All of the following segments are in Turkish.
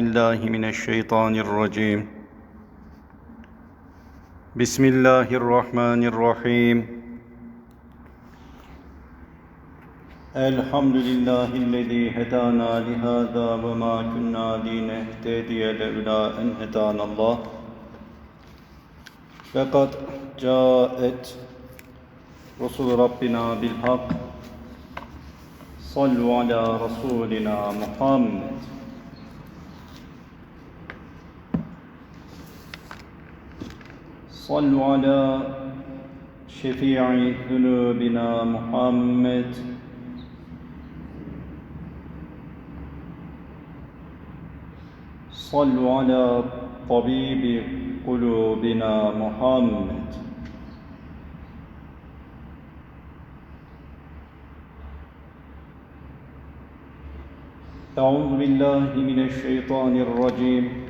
بالله من الشيطان الرجيم بسم الله الرحمن الرحيم الحمد لله الذي هدانا لهذا وما كنا لنهتدي لولا أن هدانا الله فقد جاءت رسول ربنا بالحق صلوا على رسولنا محمد صلوا على شفيع ذنوبنا محمد. صلوا على طبيب قلوبنا محمد. أعوذ بالله من الشيطان الرجيم.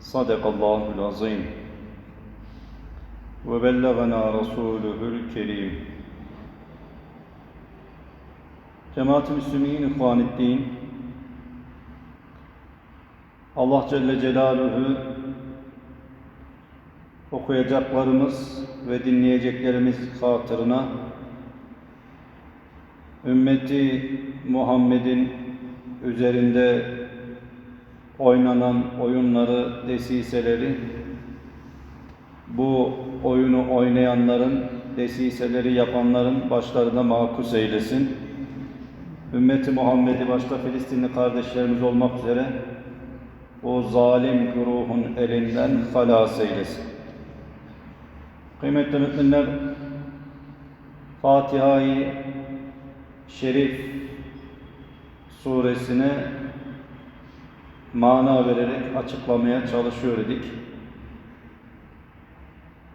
Sadakallahul azim. Ve bellagana rasuluhul kerim. Cemaat-i Müslümin, İhvaneddin, Allah Celle Celaluhu okuyacaklarımız ve dinleyeceklerimiz hatırına ümmeti Muhammed'in üzerinde oynanan oyunları, desiseleri, bu oyunu oynayanların, desiseleri yapanların başlarına makus eylesin. Ümmeti Muhammed'i başta Filistinli kardeşlerimiz olmak üzere o zalim güruhun elinden halas eylesin. Kıymetli müminler, Fatiha-i Şerif suresine mana vererek açıklamaya çalışıyor idik.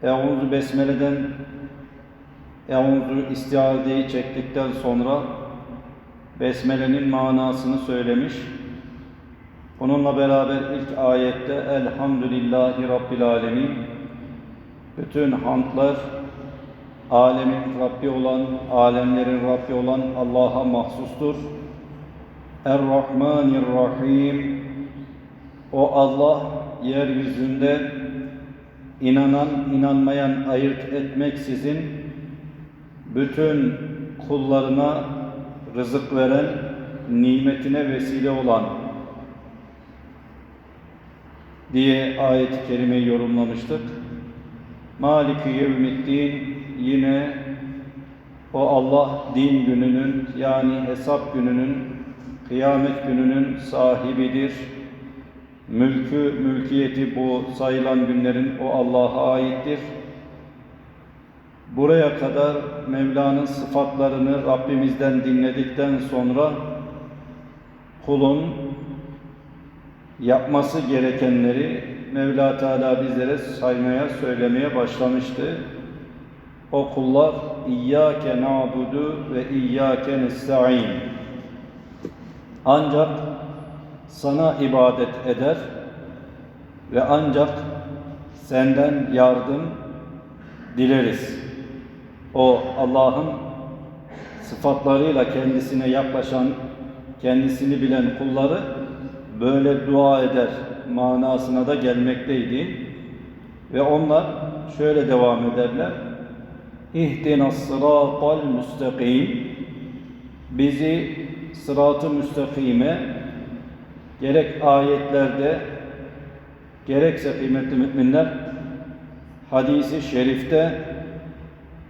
Euzu Besmele'den Euzu istiadeyi çektikten sonra Besmele'nin manasını söylemiş. Bununla beraber ilk ayette Elhamdülillahi Rabbil Alemin bütün hamdlar alemin Rabbi olan, alemlerin Rabbi olan Allah'a mahsustur. Er-Rahmanir-Rahim O Allah yeryüzünde inanan, inanmayan ayırt etmeksizin bütün kullarına rızık veren, nimetine vesile olan diye ayet-i kerimeyi yorumlamıştık. Maliki yevmiddin yine o Allah din gününün yani hesap gününün, kıyamet gününün sahibidir. Mülkü, mülkiyeti bu sayılan günlerin o Allah'a aittir. Buraya kadar Mevla'nın sıfatlarını Rabbimizden dinledikten sonra kulun yapması gerekenleri Mevla Teala bizlere saymaya, söylemeye başlamıştı. O kullar İyyâke na'budu ve İyyâke nesta'in. Ancak sana ibadet eder ve ancak senden yardım dileriz. O Allah'ın sıfatlarıyla kendisine yaklaşan, kendisini bilen kulları böyle dua eder manasına da gelmekteydi. Ve onlar şöyle devam ederler. İhdina sıratal müstakim bizi sıratı müstakime gerek ayetlerde gerekse kıymetli müminler hadisi şerifte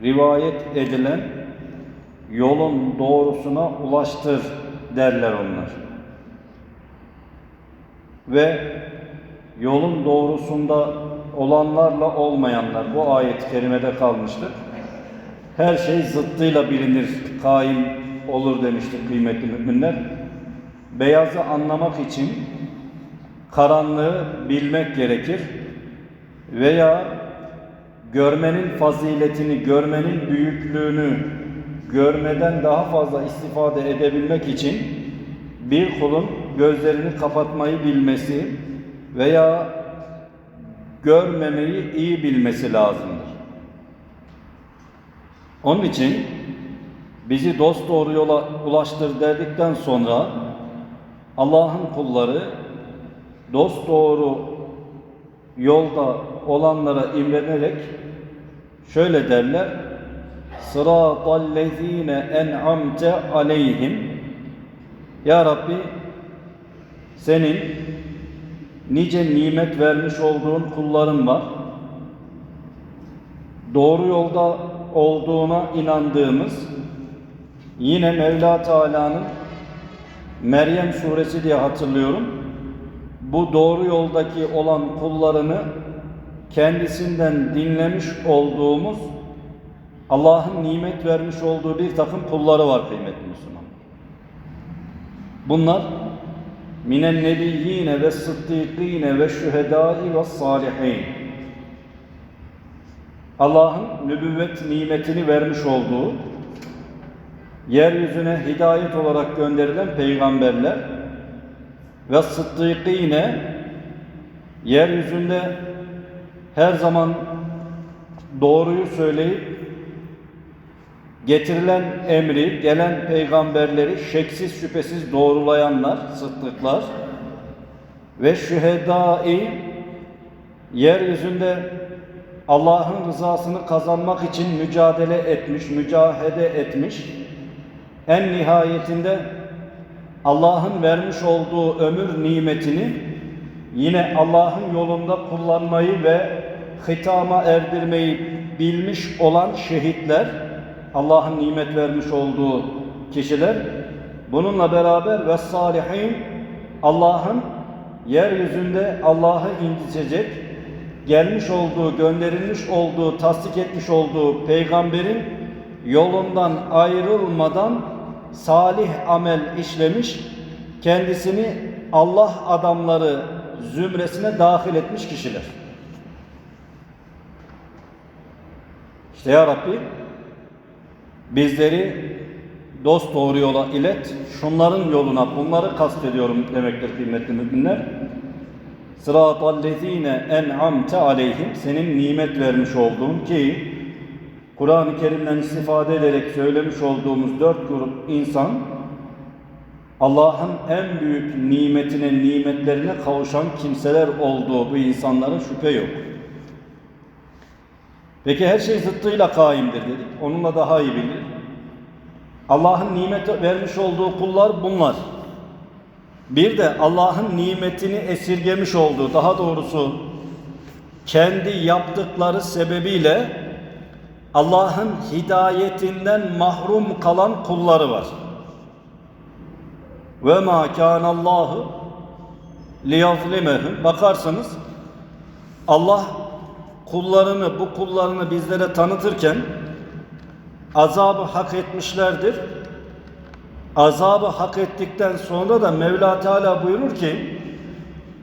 rivayet edilen yolun doğrusuna ulaştır derler onlar. Ve yolun doğrusunda olanlarla olmayanlar bu ayet-i kerimede kalmıştır. Her şey zıttıyla bilinir, kaim olur demiştik kıymetli müminler. Beyazı anlamak için karanlığı bilmek gerekir veya görmenin faziletini, görmenin büyüklüğünü görmeden daha fazla istifade edebilmek için bir kulun gözlerini kapatmayı bilmesi veya görmemeyi iyi bilmesi lazımdır. Onun için bizi dost doğru yola ulaştır dedikten sonra Allah'ın kulları dost doğru yolda olanlara imrenerek şöyle derler Sıratallezine en'amte aleyhim Ya Rabbi senin nice nimet vermiş olduğun kulların var. Doğru yolda olduğuna inandığımız yine Mevla Teala'nın Meryem suresi diye hatırlıyorum. Bu doğru yoldaki olan kullarını kendisinden dinlemiş olduğumuz Allah'ın nimet vermiş olduğu bir takım kulları var kıymetli Müslüman. Bunlar minen nebiyyine ve sıddıkine ve şühedai ve salihin. Allah'ın nübüvvet nimetini vermiş olduğu yeryüzüne hidayet olarak gönderilen peygamberler ve sıddıkine yeryüzünde her zaman doğruyu söyleyip getirilen emri, gelen peygamberleri şeksiz şüphesiz doğrulayanlar, sıddıklar ve şühedai yeryüzünde Allah'ın rızasını kazanmak için mücadele etmiş, mücahede etmiş, en nihayetinde Allah'ın vermiş olduğu ömür nimetini yine Allah'ın yolunda kullanmayı ve hitama erdirmeyi bilmiş olan şehitler, Allah'ın nimet vermiş olduğu kişiler, bununla beraber ve salihin Allah'ın yeryüzünde Allah'ı incitecek, gelmiş olduğu, gönderilmiş olduğu, tasdik etmiş olduğu peygamberin yolundan ayrılmadan salih amel işlemiş, kendisini Allah adamları zümresine dahil etmiş kişiler. İşte ya Rabbi bizleri dost doğru yola ilet, şunların yoluna bunları kastediyorum demektir kıymetli müminler. Sıratallezine en'amte aleyhim senin nimet vermiş olduğun ki Kur'an-ı Kerim'den istifade ederek söylemiş olduğumuz dört grup insan Allah'ın en büyük nimetine, nimetlerine kavuşan kimseler olduğu bu insanlara şüphe yok. Peki her şey zıttıyla kaimdir dedik. Onunla daha iyi bilir. Allah'ın nimet vermiş olduğu kullar bunlar. Bir de Allah'ın nimetini esirgemiş olduğu, daha doğrusu kendi yaptıkları sebebiyle Allah'ın hidayetinden mahrum kalan kulları var. Ve ma kana Allahu liyazlimehum. Bakarsanız Allah kullarını, bu kullarını bizlere tanıtırken azabı hak etmişlerdir. Azabı hak ettikten sonra da Mevla Teala buyurur ki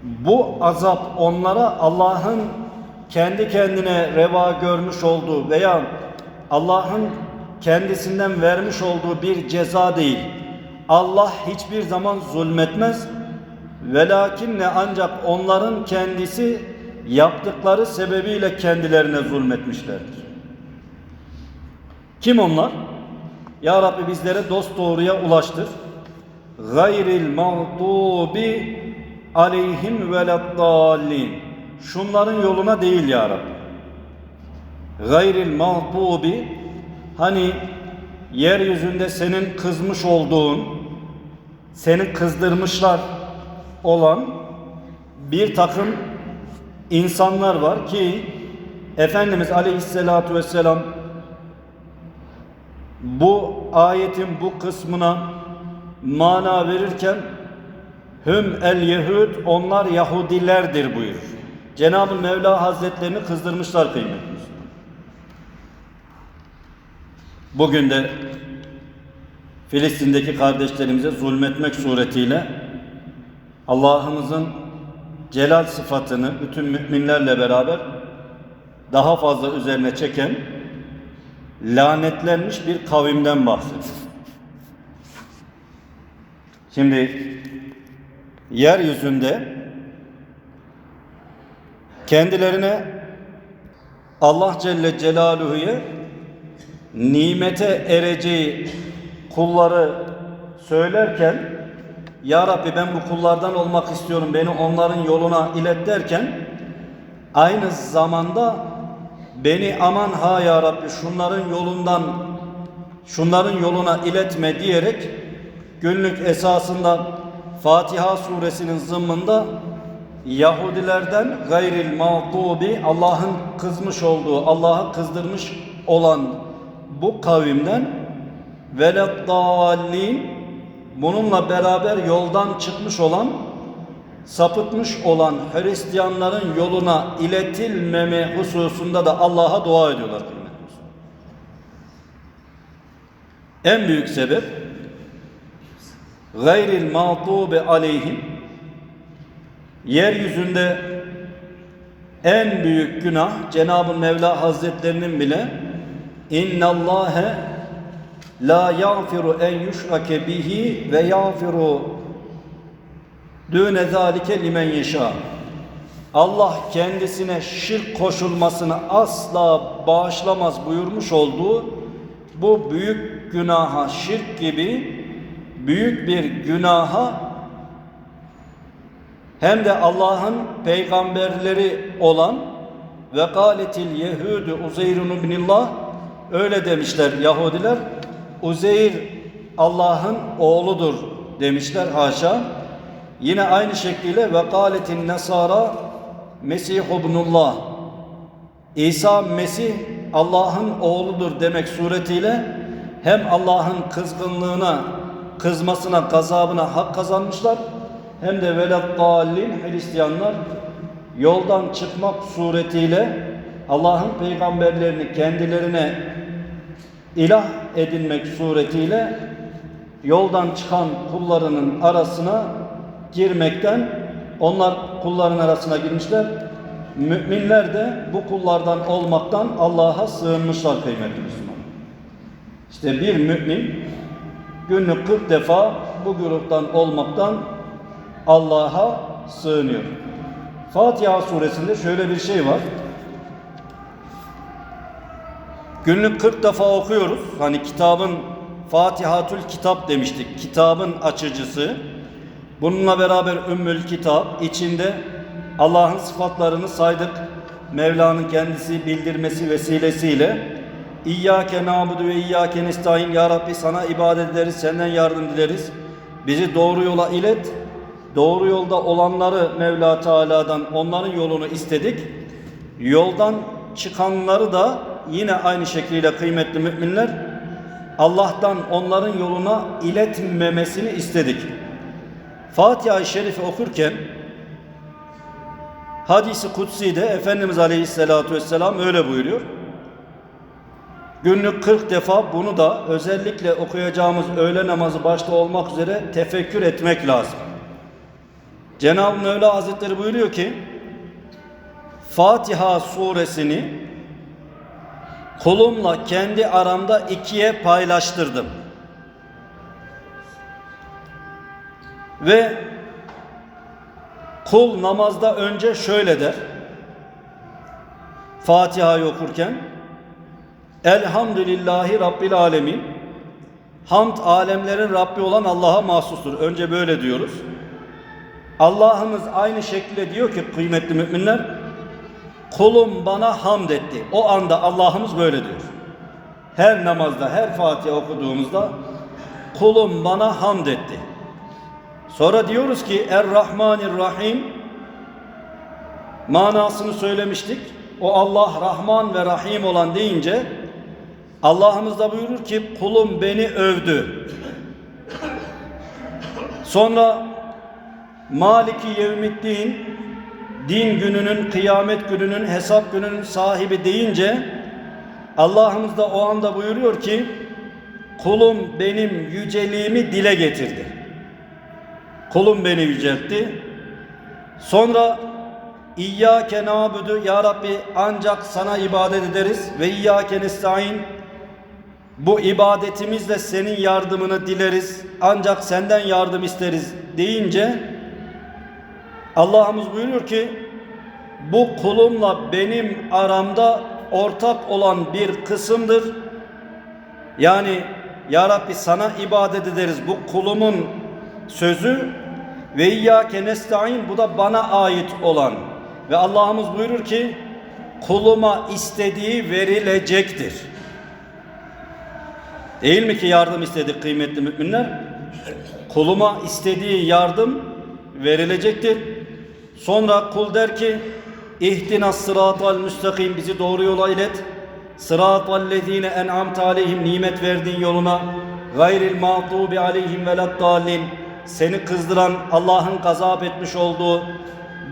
bu azap onlara Allah'ın kendi kendine reva görmüş olduğu veya Allah'ın kendisinden vermiş olduğu bir ceza değil. Allah hiçbir zaman zulmetmez. Velakinne ancak onların kendisi yaptıkları sebebiyle kendilerine zulmetmişlerdir. Kim onlar? Ya Rabbi bizlere dost doğruya ulaştır. Gayril mağdubi aleyhim veleddallin. Şunların yoluna değil ya Rabbi. Gayril mağdubi hani yeryüzünde senin kızmış olduğun, seni kızdırmışlar olan bir takım insanlar var ki Efendimiz Aleyhisselatü Vesselam bu ayetin bu kısmına mana verirken Hüm el Yehud onlar Yahudilerdir buyurur. Cenab-ı Mevla Hazretlerini kızdırmışlar kıymetli. Bugün de Filistin'deki kardeşlerimize zulmetmek suretiyle Allah'ımızın celal sıfatını bütün müminlerle beraber daha fazla üzerine çeken lanetlenmiş bir kavimden bahsediyor. Şimdi yeryüzünde kendilerine Allah Celle Celaluhu'ya nimete ereceği kulları söylerken Ya Rabbi ben bu kullardan olmak istiyorum beni onların yoluna ilet derken aynı zamanda beni aman ha Ya Rabbi şunların yolundan şunların yoluna iletme diyerek günlük esasında Fatiha suresinin zımmında Yahudilerden gayril mağdubi Allah'ın kızmış olduğu, Allah'ı kızdırmış olan bu kavimden veleddallin bununla beraber yoldan çıkmış olan sapıtmış olan Hristiyanların yoluna iletilmeme hususunda da Allah'a dua ediyorlar kıymetli. En büyük sebep gayril mağdubi aleyhim yeryüzünde en büyük günah Cenab-ı Mevla Hazretlerinin bile innallâhe la yağfiru en yuşrake bihi ve yağfiru düne zâlike limen yeşâ. Allah kendisine şirk koşulmasını asla bağışlamaz buyurmuş olduğu bu büyük günaha şirk gibi büyük bir günaha hem de Allah'ın peygamberleri olan ve gâletil yehûdü Uzeyrun ibnillah öyle demişler Yahudiler Uzeyr Allah'ın oğludur demişler haşa. Yine aynı şekilde ve gâletin nesara Mesih ibnullah İsa Mesih Allah'ın oğludur demek suretiyle hem Allah'ın kızgınlığına, kızmasına, gazabına hak kazanmışlar hem de veled dallin Hristiyanlar yoldan çıkmak suretiyle Allah'ın peygamberlerini kendilerine ilah edinmek suretiyle yoldan çıkan kullarının arasına girmekten onlar kulların arasına girmişler. Müminler de bu kullardan olmaktan Allah'a sığınmışlar kıymetli Müslüman. İşte bir mümin günlük 40 defa bu gruptan olmaktan Allah'a sığınıyor. Fatiha suresinde şöyle bir şey var. Günlük 40 defa okuyoruz. Hani kitabın Fatihatül Kitap demiştik. Kitabın açıcısı. Bununla beraber Ümmül Kitap içinde Allah'ın sıfatlarını saydık. Mevla'nın kendisi bildirmesi vesilesiyle İyyâke nâbudu ve iyyâke nestaîn Ya Rabbi sana ibadet ederiz, senden yardım dileriz. Bizi doğru yola ilet. Doğru yolda olanları Mevla Teala'dan onların yolunu istedik. Yoldan çıkanları da yine aynı şekliyle kıymetli müminler Allah'tan onların yoluna iletmemesini istedik. Fatiha-i Şerife okurken hadisi kutsi'de Efendimiz Aleyhisselatü Vesselam öyle buyuruyor. Günlük 40 defa bunu da özellikle okuyacağımız öğle namazı başta olmak üzere tefekkür etmek lazım. Cenab-ı Mevla Hazretleri buyuruyor ki Fatiha suresini kulumla kendi aramda ikiye paylaştırdım. Ve kul namazda önce şöyle der. Fatiha'yı okurken Elhamdülillahi Rabbil Alemin Hamd alemlerin Rabbi olan Allah'a mahsustur. Önce böyle diyoruz. Allah'ımız aynı şekilde diyor ki kıymetli müminler kulum bana hamd etti. O anda Allah'ımız böyle diyor. Her namazda, her Fatiha okuduğumuzda kulum bana hamd etti. Sonra diyoruz ki Er-Rahmanir-Rahim manasını söylemiştik. O Allah Rahman ve Rahim olan deyince Allah'ımız da buyurur ki kulum beni övdü. Sonra Maliki Yevmiddin din gününün, kıyamet gününün, hesap gününün sahibi deyince Allah'ımız da o anda buyuruyor ki kulum benim yüceliğimi dile getirdi. Kulum beni yüceltti. Sonra İyyâke nâbudu Ya Rabbi ancak sana ibadet ederiz ve İyyâke nestaîn bu ibadetimizle senin yardımını dileriz ancak senden yardım isteriz deyince Allah'ımız buyuruyor ki bu kulumla benim aramda ortak olan bir kısımdır. Yani Ya Rabbi sana ibadet ederiz bu kulumun sözü ve İyyâke nestaîn bu da bana ait olan ve Allah'ımız buyurur ki kuluma istediği verilecektir. Değil mi ki yardım istedik kıymetli müminler? Kuluma istediği yardım verilecektir. Sonra kul der ki İhtina sıratal müstakim bizi doğru yola ilet. Sıratal lezine en'amte aleyhim nimet verdiğin yoluna. Gayril mağdubi aleyhim veleddallin seni kızdıran Allah'ın gazap etmiş olduğu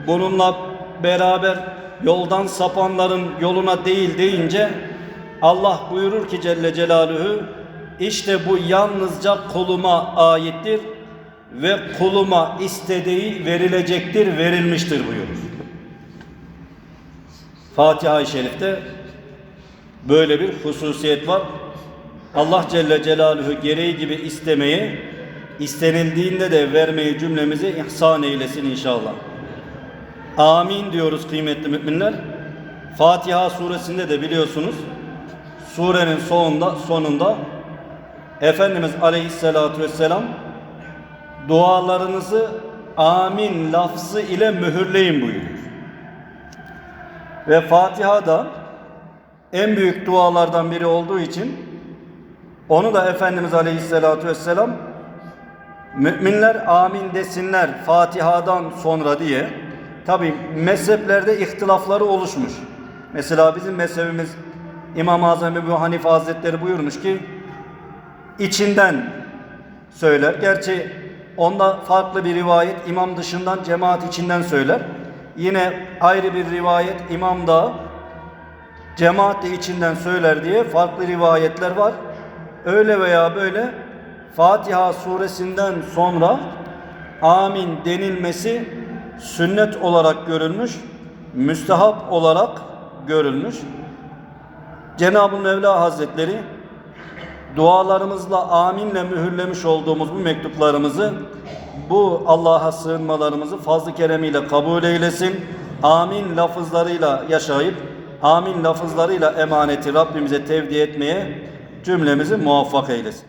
bununla beraber yoldan sapanların yoluna değil deyince Allah buyurur ki Celle Celaluhu işte bu yalnızca kuluma aittir ve kuluma istediği verilecektir, verilmiştir buyurur. Fatiha-i Şerif'te böyle bir hususiyet var. Allah Celle Celaluhu gereği gibi istemeyi, istenildiğinde de vermeyi cümlemize ihsan eylesin inşallah. Amin diyoruz kıymetli müminler. Fatiha suresinde de biliyorsunuz surenin sonunda sonunda Efendimiz Aleyhisselatü Vesselam dualarınızı amin lafzı ile mühürleyin buyuruyor. Ve Fatiha da en büyük dualardan biri olduğu için onu da Efendimiz Aleyhisselatü Vesselam müminler amin desinler Fatiha'dan sonra diye tabi mezheplerde ihtilafları oluşmuş. Mesela bizim mezhebimiz İmam-ı Azam Ebu Hanife Hazretleri buyurmuş ki içinden söyler. Gerçi onda farklı bir rivayet imam dışından cemaat içinden söyler. Yine ayrı bir rivayet imam da cemaat de içinden söyler diye farklı rivayetler var. Öyle veya böyle Fatiha suresinden sonra amin denilmesi sünnet olarak görülmüş, müstehap olarak görülmüş. Cenab-ı Mevla Hazretleri dualarımızla aminle mühürlemiş olduğumuz bu mektuplarımızı bu Allah'a sığınmalarımızı fazlı keremiyle kabul eylesin. Amin lafızlarıyla yaşayıp amin lafızlarıyla emaneti Rabbimize tevdi etmeye cümlemizi muvaffak eylesin.